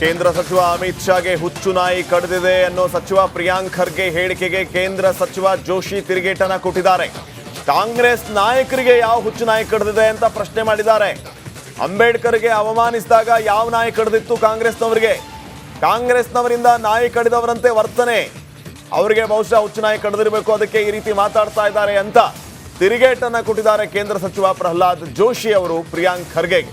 ಕೇಂದ್ರ ಸಚಿವ ಅಮಿತ್ ಶಾಗೆ ಹುಚ್ಚು ನಾಯಿ ಕಡಿದಿದೆ ಅನ್ನೋ ಸಚಿವ ಪ್ರಿಯಾಂಕ್ ಖರ್ಗೆ ಹೇಳಿಕೆಗೆ ಕೇಂದ್ರ ಸಚಿವ ಜೋಶಿ ತಿರುಗೇಟನ ಕೊಟ್ಟಿದ್ದಾರೆ. ಕಾಂಗ್ರೆಸ್ ನಾಯಕರಿಗೆ ಯಾವ ಹುಚ್ಚು ನಾಯಿ ಕಡಿದಿದೆ ಅಂತ ಪ್ರಶ್ನೆ ಮಾಡಿದ್ದಾರೆ. ಅಂಬೇಡ್ಕರ್ಗೆ ಅವಮಾನಿಸಿದಾಗ ಯಾವ ನಾಯಿ ಕಡಿದಿತ್ತು ಕಾಂಗ್ರೆಸ್ನವರಿಗೆ? ಕಾಂಗ್ರೆಸ್ನವರಿಂದ ನಾಯಿ ಕಡಿದವರಂತೆ ವರ್ತನೆ. ಅವರಿಗೆ ಬಹುಶಃ ಹುಚ್ಚು ನಾಯಿ ಕಡಿದಿರಬೇಕು, ಅದಕ್ಕೆ ಈ ರೀತಿ ಮಾತಾಡ್ತಾ ಇದ್ದಾರೆ ಅಂತ ತಿರುಗೇಟನ್ನ ಕೊಟ್ಟಿದ್ದಾರೆ ಕೇಂದ್ರ ಸಚಿವ ಪ್ರಹ್ಲಾದ್ ಜೋಶಿ ಅವರು ಪ್ರಿಯಾಂಕ್ ಖರ್ಗೆಗೆ.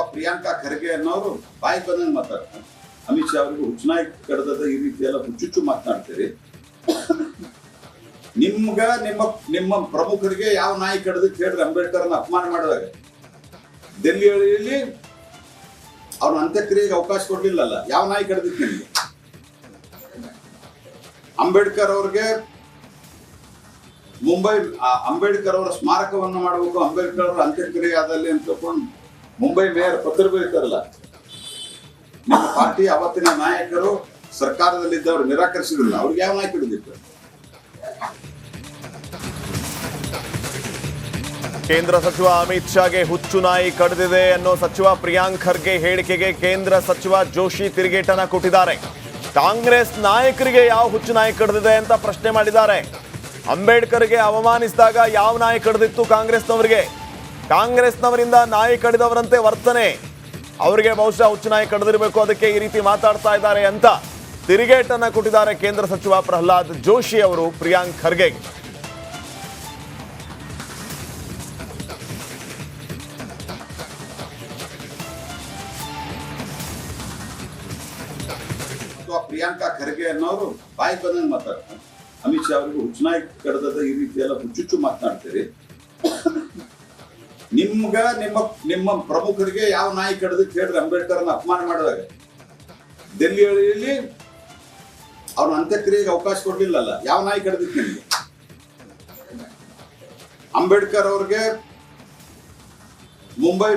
ಅಥವಾ ಪ್ರಿಯಾಂಕಾ ಖರ್ಗೆ ಅನ್ನೋರು ಬಾಯಿ ಬಂದಂಗೆ ಮಾತಾಡ್ತಾರೆ. ಅಮಿತ್ ಶಾ ಅವರಿಗೂ ಹುಚ್ಚನಾಯಿ ಕಡ್ದದ ಈ ರೀತಿ ಎಲ್ಲ ಹುಚ್ಚುಚ್ಚು ಮಾತನಾಡ್ತೀರಿ. ನಿಮ್ಗ ನಿಮ್ಮ ನಿಮ್ಮ ಪ್ರಮುಖರಿಗೆ ಯಾವ ನಾಯಿ ಕಡ್ದು ಅಂಬೇಡ್ಕರ್ ಅಂಬೇಡ್ಕರ್ನ ಅಪಮಾನ ಮಾಡಿದಾಗ. ದೆಹಲಿಯಲ್ಲಿ ಅವ್ರ ಅಂತ್ಯಕ್ರಿಯೆಗೆ ಅವಕಾಶ ಕೊಡ್ಲಿಲ್ಲಲ್ಲ, ಯಾವ ನಾಯಿ ಕಡ್ದಿತ್ತು ನಿಮ್ಗೆ? ಅಂಬೇಡ್ಕರ್ ಅವ್ರಿಗೆ ಮುಂಬೈ ಅಂಬೇಡ್ಕರ್ ಅವರ ಸ್ಮಾರಕವನ್ನು ಮಾಡಬೇಕು, ಅಂಬೇಡ್ಕರ್ ಅವರ ಅಂತ್ಯಕ್ರಿಯೆ ಆದಲ್ಲಿ ಅಂತ ತಕೊಂಡು ಮುಂಬೈ ಮೇಯರ್ ಪತ್ರ ಬರೀತಾರಲ್ಲ ನಿಮ್ಮ ಪಾರ್ಟಿ ಅವತ್ತಿನ ನಾಯಕರು ಸರ್ಕಾರದಲ್ಲಿದ್ದವರು ನಿರಾಕರಿಸಿದ್ರಲ್ಲ, ಅವ್ರಿಗೆ ಯಾವ ನಾಯಕ ಹಿಡಿದಿತ್ತು ಕೇಂದ್ರ ಸಚಿವ ಅಮಿತ್ ಶಾಗೆ ಹುಚ್ಚು ನಾಯಿ ಕಡಿದಿದೆ ಅನ್ನೋ ಸಚಿವ ಪ್ರಿಯಾಂಕ್ ಖರ್ಗೆ ಹೇಳಿಕೆಗೆ ಕೇಂದ್ರ ಸಚಿವ ಜೋಶಿ ತಿರುಗೇಟನ ಕೊಟ್ಟಿದ್ದಾರೆ. ಕಾಂಗ್ರೆಸ್ ನಾಯಕರಿಗೆ ಯಾವ ಹುಚ್ಚು ನಾಯಿ ಕಡಿದಿದೆ ಅಂತ ಪ್ರಶ್ನೆ ಮಾಡಿದ್ದಾರೆ. ಅಂಬೇಡ್ಕರ್ಗೆ ಅವಮಾನಿಸಿದಾಗ ಯಾವ ನಾಯಿ ಕಡಿದಿತ್ತು ಕಾಂಗ್ರೆಸ್ನವರಿಗೆ? ಕಾಂಗ್ರೆಸ್ನವರಿಂದ ನಾಯಿ ಕಡಿದವರಂತೆ ವರ್ತನೆ. ಅವರಿಗೆ ಬಹುಶಃ ಹುಚ್ಚು ನಾಯಿ ಕಡಿದಿರಬೇಕು, ಅದಕ್ಕೆ ಈ ರೀತಿ ಮಾತಾಡ್ತಾ ಇದ್ದಾರೆ ಅಂತ ತಿರುಗೇಟನ್ನು ಕೊಟ್ಟಿದ್ದಾರೆ ಕೇಂದ್ರ ಸಚಿವ ಪ್ರಹ್ಲಾದ್ ಜೋಶಿ ಅವರು ಪ್ರಿಯಾಂಕ್ ಖರ್ಗೆ ಪ್ರಿಯಾಂಕಾ ಖರ್ಗೆ ಅನ್ನೋರು ಬಾಯಿ ಬಂದಂಗೆ ಮಾತಾಡ್ತಾರೆ. ಅಮಿತ್ ಶಾ ಅವರಿಗೂ ಹುಚ್ಚನಾಯಿ ಕಡದ ಈ ರೀತಿ ಎಲ್ಲ ಹುಚ್ಚುಚ್ಚು ಮಾತನಾಡ್ತೀರಿ. ನಿಮ್ಗ, ನಿಮ್ಮ ನಿಮ್ಮ ಪ್ರಮುಖರಿಗೆ ಯಾವ ನಾಯಿ ಕಡ್ದು ಕೇಳಿದ್ರೆ ಅಂಬೇಡ್ಕರ್ನ ಅಪಮಾನ ಮಾಡಿದಾಗ ದೆಹಲಿಯಲ್ಲಿ ಅವ್ರ ಅಂತ್ಯಕ್ರಿಯೆಗೆ ಅವಕಾಶ ಕೊಡ್ಲಿಲ್ಲಲ್ಲ, ಯಾವ ನಾಯಿ ಕಡ್ದಿತ್ತು ನಿಮ್ಗೆ ಅಂಬೇಡ್ಕರ್ ಅವ್ರಿಗೆ ಮುಂಬೈ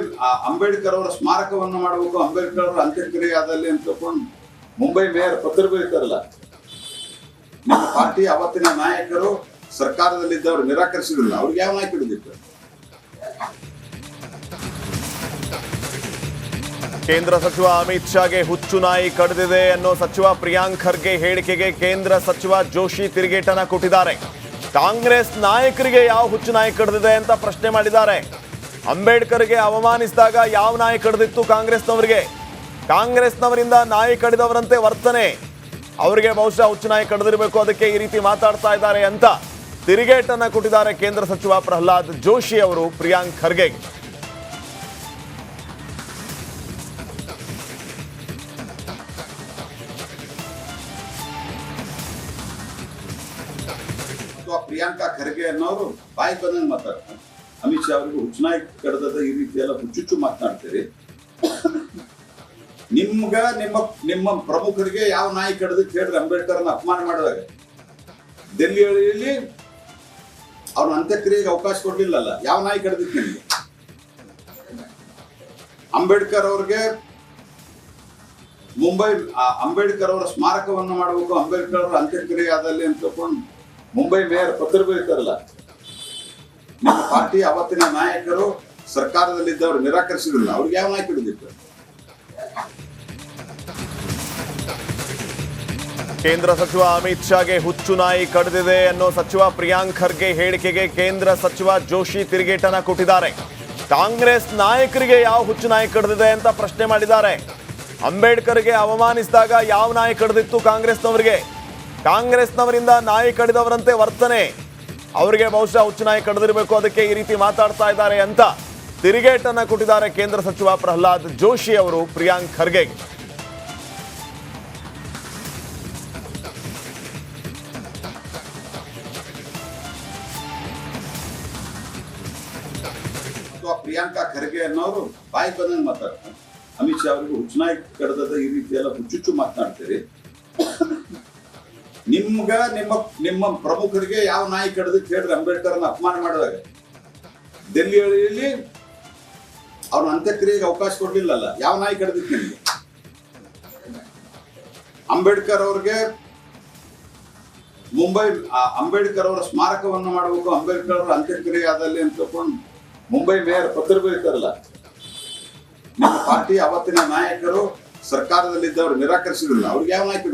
ಅಂಬೇಡ್ಕರ್ ಅವರ ಸ್ಮಾರಕವನ್ನು ಮಾಡಬೇಕು, ಅಂಬೇಡ್ಕರ್ ಅವರ ಅಂತ್ಯಕ್ರಿಯೆ ಆದಲ್ಲಿ ಅಂತ ತಕೊಂಡು ಮುಂಬೈ ಮೇಯರ್ ಪತ್ರ ಬರೀತಾರಲ್ಲ ನಿಮ್ಮ ಪಾರ್ಟಿ ಅವತ್ತಿನ ನಾಯಕರು ಸರ್ಕಾರದಲ್ಲಿದ್ದವರು ನಿರಾಕರಿಸಿದ್ರಲ್ಲ, ಅವ್ರಿಗೆ ಯಾವ ನಾಯಕ ಹಿಡಿದಿತ್ತು ಕೇಂದ್ರ ಸಚಿವ ಅಮಿತ್ ಶಾಗೆ ಹುಚ್ಚು ನಾಯಿ ಕಡಿದಿದೆ ಅನ್ನೋ ಸಚಿವ ಪ್ರಿಯಾಂಕ್ ಖರ್ಗೆ ಹೇಳಿಕೆಗೆ ಕೇಂದ್ರ ಸಚಿವ ಜೋಶಿ ತಿರುಗೇಟನ ಕೊಟ್ಟಿದ್ದಾರೆ. ಕಾಂಗ್ರೆಸ್ ನಾಯಕರಿಗೆ ಯಾವ ಹುಚ್ಚು ನಾಯಿ ಕಡಿದಿದೆ ಅಂತ ಪ್ರಶ್ನೆ ಮಾಡಿದ್ದಾರೆ. ಅಂಬೇಡ್ಕರ್ಗೆ ಅವಮಾನಿಸಿದಾಗ ಯಾವ ನಾಯಿ ಕಡಿದಿತ್ತು ಕಾಂಗ್ರೆಸ್ನವರಿಗೆ? ಕಾಂಗ್ರೆಸ್ನವರಿಂದ ನಾಯಿ ಕಡಿದವರಂತೆ ವರ್ತನೆ. ಅವರಿಗೆ ಬಹುಶಃ ಹುಚ್ಚು ನಾಯಿ ಕಡಿದಿರಬೇಕು, ಅದಕ್ಕೆ ಈ ರೀತಿ ಮಾತಾಡ್ತಾ ಇದ್ದಾರೆ ಅಂತ ತಿರುಗೇಟನ್ನ ಕೊಟ್ಟಿದ್ದಾರೆ ಕೇಂದ್ರ ಸಚಿವ ಪ್ರಹ್ಲಾದ್ ಜೋಶಿ ಅವರು ಪ್ರಿಯಾಂಕ್ ಖರ್ಗೆಗೆ. ಪ್ರಿಯಾಂಕಾ ಖರ್ಗೆ ಅನ್ನೋರು ಬಾಯಿ ಬಂದಂಗೆ ಮಾತಾಡ್ತಾರೆ. ಅಮಿತ್ ಶಾ ಅವರಿಗೂ ಹುಚ್ಚನಾಯಿ ಕಡ್ದದ ಈ ರೀತಿ ಎಲ್ಲ ಹುಚ್ಚುಚ್ಚು ಮಾತನಾಡ್ತೀರಿ. ನಿಮ್ಗ ನಿಮ್ಮ ನಿಮ್ಮ ಪ್ರಮುಖರಿಗೆ ಯಾವ ನಾಯಿ ಕಡ್ದಕ್ಕೆ ಅಂಬೇಡ್ಕರ್ ಅಂಬೇಡ್ಕರ್ನ ಅಪಮಾನ ಮಾಡಿದಾಗ. ದೆಹಲಿಯಲ್ಲಿ ಅವ್ರ ಅಂತ್ಯಕ್ರಿಯೆಗೆ ಅವಕಾಶ ಕೊಡ್ಲಿಲ್ಲಲ್ಲ, ಯಾವ ನಾಯಿ ಕಡ್ದಕ್ಕೆ ನಿಮ್ಗೆ? ಅಂಬೇಡ್ಕರ್ ಅವ್ರಿಗೆ ಮುಂಬೈ ಅಂಬೇಡ್ಕರ್ ಅವರ ಸ್ಮಾರಕವನ್ನು ಮಾಡಬೇಕು, ಅಂಬೇಡ್ಕರ್ ಅವರ ಅಂತ್ಯಕ್ರಿಯೆ ಆದಲ್ಲಿ ಅಂತ ತಕೊಂಡು ಮುಂಬೈ ಮೇಯರ್ ಪತ್ರ ಬರೀತಾರಲ್ಲ ನಿಮ್ಮ ಪಾರ್ಟಿ ಅವತ್ತಿನ ನಾಯಕರು ಸರ್ಕಾರದಲ್ಲಿದ್ದವರು, ನಿರಾಕರಿಸಿದ್ರಲ್ಲ, ಅವ್ರಿಗೆ ಯಾವ ನಾಯಕ ಹಿಡಿದಿತ್ತು? ಕೇಂದ್ರ ಸಚಿವ ಅಮಿತ್ ಶಾಗೆ ಹುಚ್ಚು ನಾಯಿ ಕಡಿದಿದೆ ಅನ್ನೋ ಸಚಿವ ಪ್ರಿಯಾಂಕ್ ಖರ್ಗೆ ಹೇಳಿಕೆಗೆ ಕೇಂದ್ರ ಸಚಿವ ಜೋಶಿ ತಿರುಗೇಟನ ಕೊಟ್ಟಿದ್ದಾರೆ. ಕಾಂಗ್ರೆಸ್ ನಾಯಕರಿಗೆ ಯಾವ ಹುಚ್ಚು ನಾಯಿ ಕಡಿದಿದೆ ಅಂತ ಪ್ರಶ್ನೆ ಮಾಡಿದ್ದಾರೆ. ಅಂಬೇಡ್ಕರ್ಗೆ ಅವಮಾನಿಸಿದಾಗ ಯಾವ ನಾಯಿ ಕಡಿದಿತ್ತು ಕಾಂಗ್ರೆಸ್ನವರಿಗೆ? ಕಾಂಗ್ರೆಸ್ನವರಿಂದ ನಾಯಿ ಕಡಿದವರಂತೆ ವರ್ತನೆ. ಅವರಿಗೆ ಬಹುಶಃ ಹುಚ್ಚು ನಾಯಿ ಕಡಿದಿರಬೇಕು, ಅದಕ್ಕೆ ಈ ರೀತಿ ಮಾತಾಡ್ತಾ ಇದ್ದಾರೆ ಅಂತ ತಿರುಗೇಟನ್ನ ಕೊಟ್ಟಿದ್ದಾರೆ ಕೇಂದ್ರ ಸಚಿವ ಪ್ರಹ್ಲಾದ್ ಜೋಶಿ ಅವರು ಪ್ರಿಯಾಂಕ್ ಖರ್ಗೆಗೆ. ಪ್ರಿಯಾಂಕಾ ಖರ್ಗೆ ಅನ್ನೋರು ಬಾಯಿ ಬಂದಂಗೆ ಮಾತಾಡ್ತಾರೆ. ಅಮಿತ್ ಶಾ ಅವರಿಗೂ ಹುಚ್ಚನಾಯಿ ಕಡ್ದದ ಈ ರೀತಿ ಎಲ್ಲ ಹುಚ್ಚುಚ್ಚು ಮಾತನಾಡ್ತೀರಿ. ನಿಮ್ಗ, ನಿಮ್ಮ ನಿಮ್ಮ ಪ್ರಮುಖರಿಗೆ ಯಾವ ನಾಯಿ ಕಡಿದು ಕೇಳಿದ್ರೆ ಅಂಬೇಡ್ಕರ್ ಅಪಮಾನ ಮಾಡಿದಾಗ ದೆಹಲಿಯಲ್ಲಿ ಅವ್ರ ಅಂತ್ಯಕ್ರಿಯೆಗೆ ಅವಕಾಶ ಕೊಡ್ಲಿಲ್ಲಲ್ಲ, ಯಾವ ನಾಯಿ ಕಡ್ದಿತ್ತು ನಿಮ್ಗೆ? ಅಂಬೇಡ್ಕರ್ ಅವ್ರಿಗೆ ಮುಂಬೈ ಅಂಬೇಡ್ಕರ್ ಅವರ ಸ್ಮಾರಕವನ್ನು ಮಾಡಬೇಕು, ಅಂಬೇಡ್ಕರ್ ಅವರ ಅಂತ್ಯಕ್ರಿಯೆ ಆದಲ್ಲಿ ಅಂತ ತಕೊಂಡು ಮುಂಬೈ ಮೇಯರ್ ಪತ್ರ ಬರೀತಾರಲ್ಲ ನಿಮ್ಮ ಪಾರ್ಟಿ ಅವತ್ತಿನ ನಾಯಕರು ಸರ್ಕಾರದಲ್ಲಿದ್ದವರು ನಿರಾಕರಿಸಿದ್ರಲ್ಲ, ಅವ್ರಿಗೆ ಯಾವ ನಾಯಕ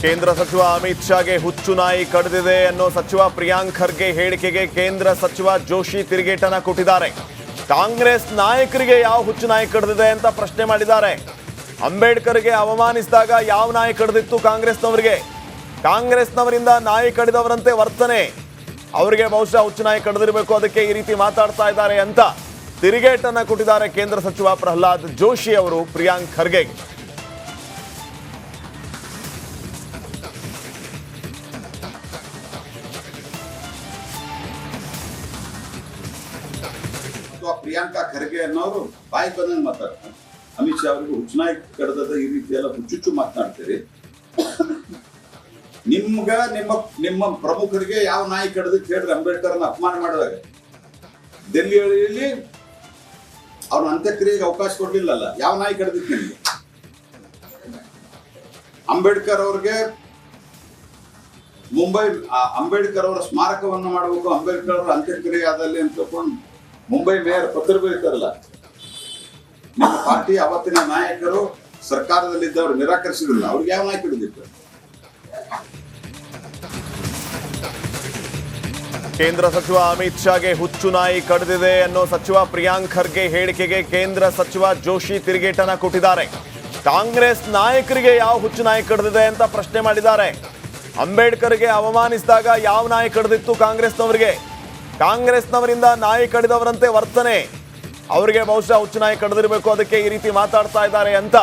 ಕೇಂದ್ರ ಸಚಿವ ಅಮಿತ್ ಶಾಗೆ ಹುಚ್ಚು ನಾಯಿ ಕಡಿದಿದೆ ಅನ್ನೋ ಸಚಿವ ಪ್ರಿಯಾಂಕ್ ಖರ್ಗೆ ಹೇಳಿಕೆಗೆ ಕೇಂದ್ರ ಸಚಿವ ಜೋಶಿ ತಿರುಗೇಟನ ಕೊಟ್ಟಿದ್ದಾರೆ. ಕಾಂಗ್ರೆಸ್ ನಾಯಕರಿಗೆ ಯಾವ ಹುಚ್ಚು ನಾಯಿ ಕಡಿದಿದೆ ಅಂತ ಪ್ರಶ್ನೆ ಮಾಡಿದ್ದಾರೆ. ಅಂಬೇಡ್ಕರ್ಗೆ ಅವಮಾನಿಸಿದಾಗ ಯಾವ ನಾಯಿ ಕಡಿದಿತ್ತು ಕಾಂಗ್ರೆಸ್ನವರಿಗೆ? ಕಾಂಗ್ರೆಸ್ನವರಿಂದ ನಾಯಿ ಕಡಿದವರಂತೆ ವರ್ತನೆ. ಅವರಿಗೆ ಬಹುಶಃ ಹುಚ್ಚು ನಾಯಿ ಕಡಿದಿರಬೇಕು, ಅದಕ್ಕೆ ಈ ರೀತಿ ಮಾತಾಡ್ತಾ ಇದ್ದಾರೆ ಅಂತ ತಿರುಗೇಟನ್ನ ಕೊಟ್ಟಿದ್ದಾರೆ ಕೇಂದ್ರ ಸಚಿವ ಪ್ರಹ್ಲಾದ್ ಜೋಶಿ ಅವರು ಪ್ರಿಯಾಂಕ್ ಖರ್ಗೆಗೆ. ಅನ್ನೋರು ಬಾಯಿ ಬಂದಂಗೆ ಮಾತಾಡ್ತಾರೆ. ಅಮಿತ್ ಶಾ ಅವರಿಗೆ ಕಡದ ಈ ರೀತಿ ಎಲ್ಲ ಹುಚ್ಚುಚ್ಚು ಮಾತನಾಡ್ತೀರಿ. ನಿಮ್ಗ ನಿಮ್ಮ ನಿಮ್ಮ ಪ್ರಮುಖರಿಗೆ ಯಾವ ನಾಯಿ ಕಡ್ದಕ್ಕೆ ಅಂಬೇಡ್ಕರ್ ಅಂಬೇಡ್ಕರ್ನ ಅಪಮಾನ ಮಾಡಿದಾಗ ದೆಹಲಿಯಲ್ಲಿ ಅವ್ರ ಅಂತ್ಯಕ್ರಿಯೆಗೆ ಅವಕಾಶ ಕೊಡ್ಲಿಲ್ಲಲ್ಲ, ಯಾವ ನಾಯಿ ಕಡ್ದಕ್ಕೆ ನಿಮ್ಗೆ? ಅಂಬೇಡ್ಕರ್ ಅವ್ರಿಗೆ ಮುಂಬೈ ಅಂಬೇಡ್ಕರ್ ಅವರ ಸ್ಮಾರಕವನ್ನು ಮಾಡಬೇಕು, ಅಂಬೇಡ್ಕರ್ ಅವರ ಅಂತ್ಯಕ್ರಿಯೆ ಆದಲ್ಲಿ ಅಂತ ತಕೊಂಡು ಮುಂಬೈ ಮೇಯರ್ ಪತ್ರ ಬರೀತಾರಲ್ಲ ನಿಮ್ಮ ಪಾರ್ಟಿ ಅವತ್ತಿನ ನಾಯಕರು ಸರ್ಕಾರದಲ್ಲಿದ್ದವರು ನಿರಾಕರಿಸಿದ್ರಲ್ಲ ಅವ್ರಿಗೆ ಯಾವ ನಾಯಕ ಹಿಡಿದಿತ್ತು? ಕೇಂದ್ರ ಸಚಿವ ಅಮಿತ್ ಶಾಗೆ ಹುಚ್ಚು ನಾಯಿ ಕಡಿದಿದೆ ಅನ್ನೋ ಸಚಿವ ಪ್ರಿಯಾಂಕ್ ಖರ್ಗೆ ಹೇಳಿಕೆಗೆ ಕೇಂದ್ರ ಸಚಿವ ಜೋಶಿ ತಿರುಗೇಟನ ಕೊಟ್ಟಿದ್ದಾರೆ. ಕಾಂಗ್ರೆಸ್ ನಾಯಕರಿಗೆ ಯಾವ ಹುಚ್ಚು ನಾಯಿ ಕಡಿದಿದೆ ಅಂತ ಪ್ರಶ್ನೆ ಮಾಡಿದ್ದಾರೆ. ಅಂಬೇಡ್ಕರ್ಗೆ ಅವಮಾನಿಸಿದಾಗ ಯಾವ ನಾಯಿ ಕಡಿದಿತ್ತು ಕಾಂಗ್ರೆಸ್ನವರಿಗೆ? ಕಾಂಗ್ರೆಸ್ನವರಿಂದ ನಾಯಿ ಕಡಿದವರಂತೆ ವರ್ತನೆ. ಅವರಿಗೆ ಬಹುಶಃ ಹುಚ್ಚು ನಾಯಿ ಕಡಿದಿರಬೇಕು, ಅದಕ್ಕೆ ಈ ರೀತಿ ಮಾತಾಡ್ತಾ ಇದ್ದಾರೆ ಅಂತ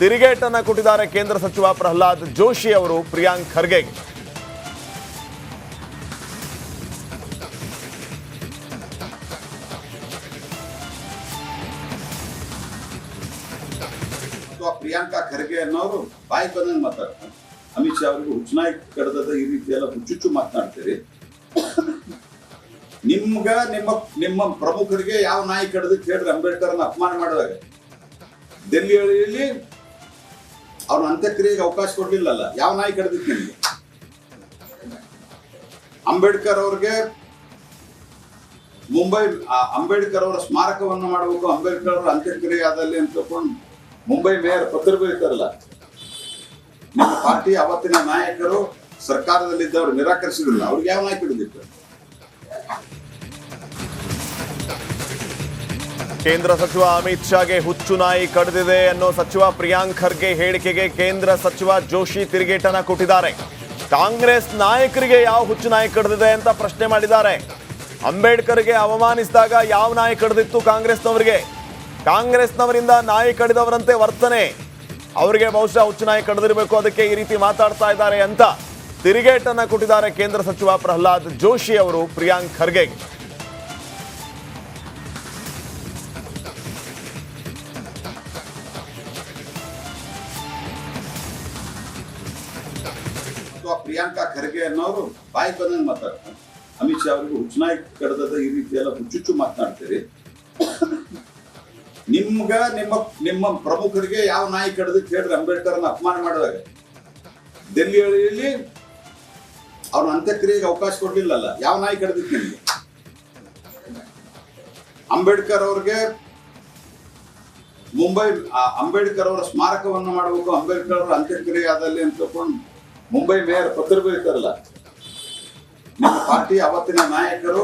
ತಿರುಗೇಟನ್ನು ಕೊಟ್ಟಿದ್ದಾರೆ ಕೇಂದ್ರ ಸಚಿವ ಪ್ರಹ್ಲಾದ್ ಜೋಶಿ ಅವರು ಪ್ರಿಯಾಂಕ್ ಖರ್ಗೆಗೆ. ಪ್ರಿಯಾಂಕಾ ಖರ್ಗೆ ಅನ್ನೋರು ಬಾಯಿ ಬಂದಂಗೆ ಮಾತಾಡ್ತಾರೆ. ಅಮಿತ್ ಶಾ ಅವರಿಗೆ ಹುಚ್ಚುನಾಯಿ ಕಡದ ಈ ರೀತಿ ಎಲ್ಲ ಹುಚ್ಚುಚ್ಚು ಮಾತನಾಡ್ತೀರಿ. ನಿಮ್ಗ ನಿಮ್ಮ ನಿಮ್ಮ ಪ್ರಮುಖರಿಗೆ ಯಾವ ನಾಯಿ ಕೆಡದಿಕ್ಕೆ ಕೇಳಿದ್ರೆ ಅಂಬೇಡ್ಕರ್ ಅನ್ನ ಅಪಮಾನ ಮಾಡಿದಾಗ ದೆಹಲಿಯಲ್ಲಿ ಅವ್ರ ಅಂತ್ಯಕ್ರಿಯೆಗೆ ಅವಕಾಶ ಕೊಡ್ಲಿಲ್ಲಲ್ಲ, ಯಾವ ನಾಯಿ ಕಡ್ದಕ್ಕೆ ನಿಮ್ಗೆ? ಅಂಬೇಡ್ಕರ್ ಅವ್ರಿಗೆ ಮುಂಬೈ ಅಂಬೇಡ್ಕರ್ ಅವರ ಸ್ಮಾರಕವನ್ನು ಮಾಡಬೇಕು, ಅಂಬೇಡ್ಕರ್ ಅವರ ಅಂತ್ಯಕ್ರಿಯೆ ಆದಲ್ಲಿ ಅಂತ ತಕೊಂಡು ಮುಂಬೈ ಮೇಯರ್ ಪತ್ರ ಬರೀತಾರಲ್ಲ, ನಿಮ್ಮ ಪಾರ್ಟಿ ಅವತ್ತಿನ ನಾಯಕರು ಸರ್ಕಾರದಲ್ಲಿದ್ದವರು ನಿರಾಕರಿಸಿದ್ರಲ್ಲ, ಅವ್ರಿಗೆ ಯಾವ ನಾಯಕ ಹಿಡಿದಿತ್ತು ಕೇಂದ್ರ ಸಚಿವ ಅಮಿತ್ ಶಾಗೆ ಹುಚ್ಚು ನಾಯಿ ಕಡಿದಿದೆ ಅನ್ನೋ ಸಚಿವ ಪ್ರಿಯಾಂಕ್ ಖರ್ಗೆ ಹೇಳಿಕೆಗೆ ಕೇಂದ್ರ ಸಚಿವ ಜೋಶಿ ತಿರುಗೇಟನ ಕೊಟ್ಟಿದ್ದಾರೆ. ಕಾಂಗ್ರೆಸ್ ನಾಯಕರಿಗೆ ಯಾವ ಹುಚ್ಚು ನಾಯಿ ಕಡಿದಿದೆ ಅಂತ ಪ್ರಶ್ನೆ ಮಾಡಿದ್ದಾರೆ. ಅಂಬೇಡ್ಕರ್ಗೆ ಅವಮಾನಿಸಿದಾಗ ಯಾವ ನಾಯಿ ಕಡಿದಿತ್ತು ಕಾಂಗ್ರೆಸ್ನವರಿಗೆ? ಕಾಂಗ್ರೆಸ್ನವರಿಂದ ನಾಯಿ ಕಡಿದವರಂತೆ ವರ್ತನೆ. ಅವರಿಗೆ ಬಹುಶಃ ಹುಚ್ಚು ನಾಯಿ ಕಡಿದಿರಬೇಕು, ಅದಕ್ಕೆ ಈ ರೀತಿ ಮಾತಾಡ್ತಾ ಇದ್ದಾರೆ ಅಂತ ತಿರುಗೇಟನ್ನ ಕೊಟ್ಟಿದ್ದಾರೆ ಕೇಂದ್ರ ಸಚಿವ ಪ್ರಹ್ಲಾದ್ ಜೋಶಿ ಅವರು ಪ್ರಿಯಾಂಕ್ ಖರ್ಗೆಗೆ. ಖರ್ಗೆ ಅನ್ನೋರು ಬಾಯಿ ಬಂದಂಗೆ ಮಾತಾಡ್ತಾರೆ. ಅಮಿತ್ ಶಾ ಅವರಿಗೆ ಹುಚ್ಚುನಾಯಿ ಕಡದ ಈ ರೀತಿ ಎಲ್ಲ ಹುಚ್ಚುಚ್ಚು ಮಾತನಾಡ್ತೀರಿ. ನಿಮ್ಗ ನಿಮ್ಮ ನಿಮ್ಮ ಪ್ರಮುಖರಿಗೆ ಯಾವ ನಾಯಿ ಕೆಡ್ದಕ್ ಕೇಳಿದ್ರೆ ಅಂಬೇಡ್ಕರ್ ಅನ್ನ ಅಪಮಾನ ಮಾಡಿದಾಗ ದೆಹಲಿಯಲ್ಲಿ ಅವ್ರ ಅಂತ್ಯಕ್ರಿಯೆಗೆ ಅವಕಾಶ ಕೊಡ್ಲಿಲ್ಲಲ್ಲ, ಯಾವ ನಾಯಿ ಕಡ್ದಕ್ಕೆ ನಿಮ್ಗೆ? ಅಂಬೇಡ್ಕರ್ ಅವ್ರಿಗೆ ಮುಂಬೈ ಅಂಬೇಡ್ಕರ್ ಅವರ ಸ್ಮಾರಕವನ್ನು ಮಾಡಬೇಕು, ಅಂಬೇಡ್ಕರ್ ಅವರ ಅಂತ್ಯಕ್ರಿಯೆ ಆದಲ್ಲಿ ಅಂತ ತಕೊಂಡು ಮುಂಬೈ ಮೇಯರ್ ಪತ್ರ ಬರೀತಾರಲ್ಲ ನಿಮ್ಮ ಪಾರ್ಟಿ ಅವತ್ತಿನ ನಾಯಕರು